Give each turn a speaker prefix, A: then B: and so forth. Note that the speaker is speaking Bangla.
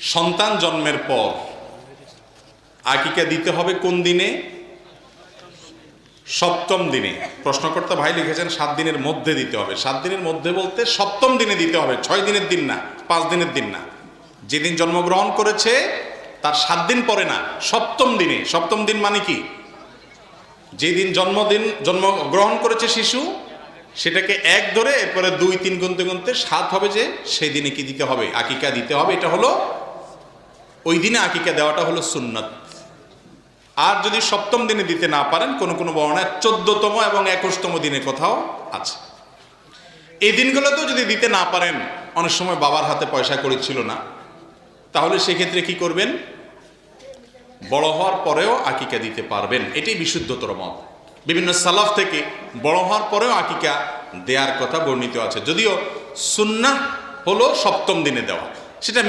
A: সন্তান জন্মের পর আকিকা দিতে হবে কোন দিনে? সপ্তম দিনে। প্রশ্নকর্তা ভাই লিখেছেন সাত দিনের মধ্যে দিতে হবে। সাত দিনের মধ্যে বলতে সপ্তম দিনে দিতে হবে, ছয় দিনের দিন না, পাঁচ দিনের দিন না। যেদিন জন্মগ্রহণ করেছে, তার সাত দিন পরে না, সপ্তম দিনে। সপ্তম দিন মানে কি? যেদিন জন্মদিন, জন্মগ্রহণ করেছে শিশু, সেটাকে এক ধরে এরপরে দুই, তিন গুনতে গুনতে সাত হবে যে, সেই দিনে কি দিতে হবে? আকিকা দিতে হবে। এটা হলো ওই দিনে আকিকা দেওয়াটা হলো সুন্নত। আর যদি সপ্তম দিনে দিতে না পারেন, কোনো কোনো বর্ণায় চোদ্দতম এবং একুশতম দিনে কোথাও আছে। এই দিনগুলোতেও যদি দিতে না পারেন, অনেক সময় বাবার হাতে পয়সা করে ছিল না, তাহলে সেক্ষেত্রে কি করবেন? বড় হওয়ার পরেও আকিকা দিতে পারবেন। এটাই বিশুদ্ধতর মত। বিভিন্ন সালাফ থেকে বড় হওয়ার পরেও আকিকা দেওয়ার কথা বর্ণিত আছে। যদিও সুন্নাহ হলো সপ্তম দিনে দেওয়া। সেটা